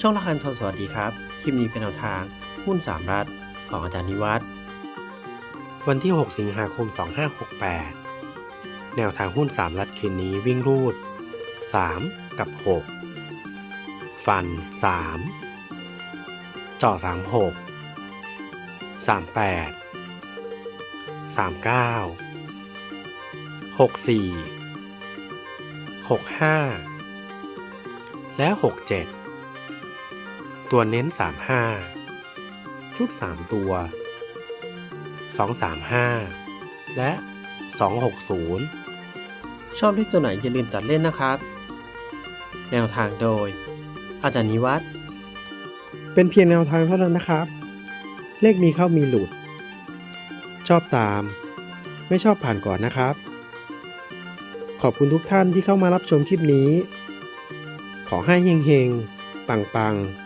ช่องละคันทรสวัสดีครับ คลิปนี้เป็นแนวทางหุ้น 3 รัฐของอาจารย์นิวัฒน์วันที่ 6 สิงหาคม 2568 แนวทางหุ้น 3 รัฐคืนนี้วิ่งรูด 3 กับ 6 ฟัน3เจาะ36 38 39 64 65 และ 67 ตัวเน้น 35 ชุด 3 ตัว 235 และ 260 ชอบเลขตัวไหนอย่าลืมตัดเล่นนะครับ แนวทางโดย อาจารย์นิวัฒน์เป็นเพียงแนวทางเท่านั้นนะครับ เลขมีเข้ามีหลุด ชอบตาม ไม่ชอบผ่านก่อนนะครับ ขอบคุณทุกท่านที่เข้ามารับชมคลิปนี้ ขอให้เฮงๆ ปังๆ